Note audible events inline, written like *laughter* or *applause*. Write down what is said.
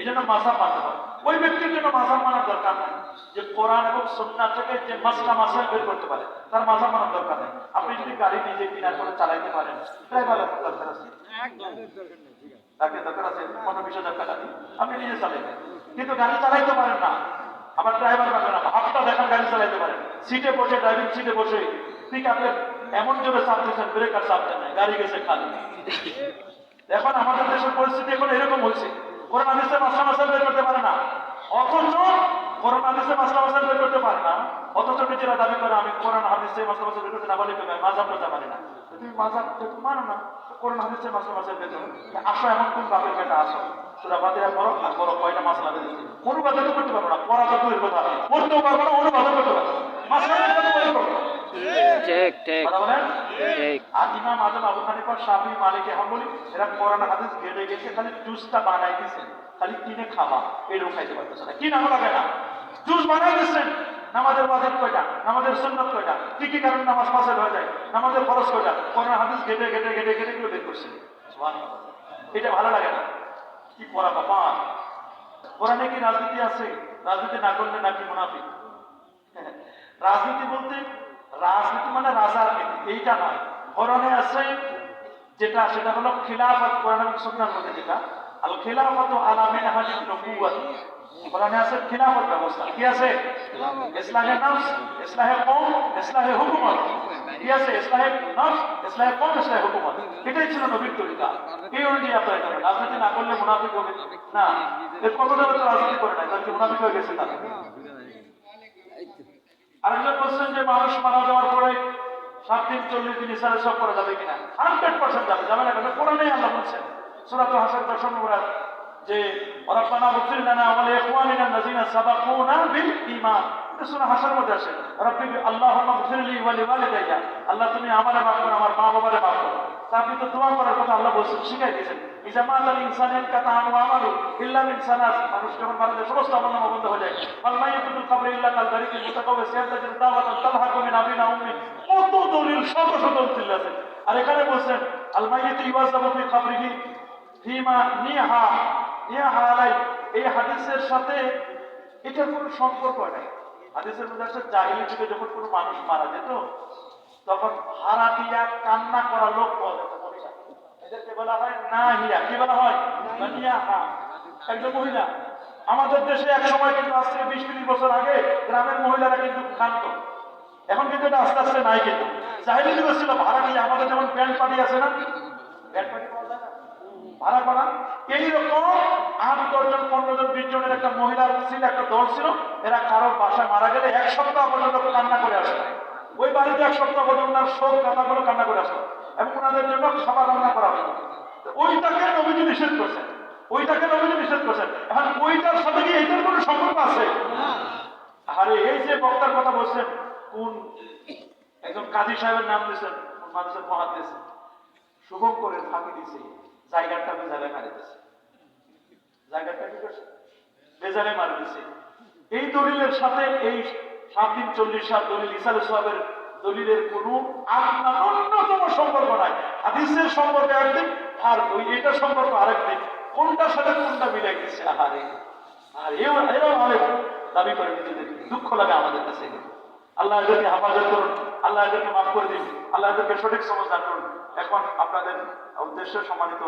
এই জন্য মানতে ওই ব্যক্তির জন্য মাসাব মানার দরকার নেই। যে কোরআন এবং সন্না থেকে যে মাসলা মাসাল বের করতে পারে তার মাসাব মানার দরকার নেই। আপনি যদি গাড়ি নিজে কিনা করে চালাইতে পারেন ড্রাইভারের দরকার আছে। তাকে দরকার আছে পনেরো বিশ হাজার টাকা আপনি নিজে চালাইবেন কিন্তু গাড়ি চালাইতে পারেন না। আমার ড্রাইভার পারবে না হাতটা দেখান গাড়ি চালাইতে পারেন। সিটে বসে ড্রাইভিং সিটে বসে ঠিক আপনি এমন জোরে চাপ দিচ্ছেন ব্রেক আর চাপ দেন গাড়ি গেছে খালি। এখন আমাদের দেশের পরিস্থিতি এখন এরকম হয়েছে। কোরআন হাদিসে মাসলা মাসাল বের করতে পারে না। অথচ কোরআন হাদিসে মাসলা মাসাল বের করতে পারে না। অথচ নিজেরা দাবি করে, আমি কোরআন হাদিসে মাসলা মাসাল বের করতে না পারি তুমি মাজাব করতে পারি না। তুমি মাজাব তুমি মানো না। কোরআন হাদিসে মাসলা মাসাল বের করো। আসো এমন কোন বাপের বেটা আসো। সুরা ফাতিহা করো আর করো কয়টা মাসলা বের দিচ্ছে অনুবাদ তো করতে পারব না, পড়া তো দূরের কথা। পড়তেও পারব না অনুবাদ করতে পারব না। মাসলা বের করতে পারব না। ঠিক ঠিক ঠিক আর ইমাম আজম আবু হানিফা শাফি মালিক হাম্বলি এরা কোরআন হাদিস ঘেটে গেছে খালি জুসটা বানাই দিয়েছেন। খালি কিনে খাওয়া এরকম খাইতে পারতেছে না। কি নাম লাগে না জুস বানাই দিচ্ছেন নামাজের ওয়াজিব কয়টা? নামাজের সুন্নত কয়টা? কি কি কারণে নামাজ হয়ে যায়? নামাজের খরচ কয়টা? কোরআন হাদিস ঘেটে ঘেটে ঘেটে ঘেটে এগুলো বের করছেন। সুবহানাল্লাহ। এটা ভালো লাগে না? কি পড়া বাবা? কোরআনে কি রাজনীতি আছে? রাজনীতি না করলে নাকি মুনাফিক? *laughs* রাজনীতি বলতে রাজনীতি মানে রাজার এইটা নয়। কোরআনে আছে যেটা, সেটা হলো খিলাফত, কোরআন এবং মধ্যে যেটা। আল খিলাফত আলা মিনহাজিন নবুওয়াত। কোরআনে আছে খিলাফত ব্যবস্থা। কি আছে? ইসলাহে নফস, ইসলাহে কওম, ইসলাহে হুকুমত। কি আছে? ইসলাহে নফস, ইসলাহে কওম, ইসলাহে হুকুমত। এটাই ছিল নবীর তরিকা। এই অনুযায়ী আপনারা করবেন রাজনীতি না করলে মুনাফিক হবে। না, এর তো রাজনীতি করে নাই, তাহলে মুনাফিক হয়ে গেছে তারা? আরেকজন বলছেন যে মানুষ মারা যাওয়ার পরে সাত দিন, চল্লিশ দিন ইসারে সব করা যাবে কিনা? হান্ড্রেড পার্সেন্ট যাবে যাবে না কেন? কোরআনেই আল্লাহ বলছেন। সুরাত হাসান দর্শন নম্বর যে রব্বানা বুফির লানা ওয়া লিইখওয়ানিনা আল্লাযিনা সাবাকুনা বিল ঈমান। সূরা মধ্যে আছে রব্বি আল্লাহুম্মা ওয়া লিওয়ালিদাইয়া। আল্লাহ তুমি আমারে মাফ করো, আমার মা বাবারে মাফ করো। আপনি তো দোয়া করার কথা আল্লাহ বলছেন, শিখাই দিয়েছেন। সালাস মানুষ মারা যায় উম্মি। কত দলিল আর এখানে বলছেন, আল এই হাদিসের সাথে এটার কোনো সম্পর্ক নাই। হাদিসের মধ্যে যখন কোনো মানুষ মারা যেত তখন দিয়া কান্না করা লোক পাওয়া মহিলা। এদেরকে বলা হয় না হিয়া কি বলা হয়? একজন মহিলা। আমাদের দেশে এক সময় কিন্তু আজ থেকে বিশ তিরিশ বছর আগে গ্রামের মহিলারা কিন্তু খান্ত এখন কিন্তু এটা আস্তে আস্তে নাই কিন্তু। জাহিলি যুগে ছিল ভাড়া নিয়ে আমাদের যেমন প্যান্ট পার্টি আছে না? প্যান্ট ভাড়া করা এইরকম আট দশজন পনেরো জন, বিশ জনের একটা মহিলার ছিল, একটা দল ছিল। এরা কারোর বাসায় মারা গেলে এক সপ্তাহ পর্যন্ত কান্না করে আসতো ওই বাড়িতে এক সপ্তাহ পর্যন্ত আর শোক কান্নাগুলো কান্না করে আসতো এবং ওনাদের জন্য খাবার রান্না করা হতো ওইটাকে নবীজি নিষেধ করছেন। ওইটাকে নবীজি নিষেধ করছেন। এখন ওইটার সাথে কি এইটার কোনো সম্পর্ক আছে? আরে এই যে বক্তার কথা বলছেন, কোন একজন কাজী সাহেবের নাম দিয়েছেন মানুষের মহাদেশ শুভম করে ফাঁকি দিছে জায়গাটা বেজালে মারি দিছে জায়গাটা কি করছে? বেজালে মারি দিছে এই দলিলের সাথে এই সাত দিন চল্লিশ সাত দলিল ইসালে সাহেবের দলিলের কোনো আপনার অন্যতম সম্পর্ক নাই। হাদিসের সম্পর্ক একদিন, আর ওই এটার সম্পর্ক আরেকদিন। কোনটার সাথে কোনটা মিলে গেছে আরে আর এও দাবি করে নিজেদের। দুঃখ লাগে আমাদের কাছে। আল্লাহ এদেরকে হেফাজত করুন। আল্লাহ এদেরকে মাফ করে দিন। আল্লাহ এদেরকে সঠিক সমাজ করুন। এখন আপনাদের উদ্দেশ্য সম্মানিত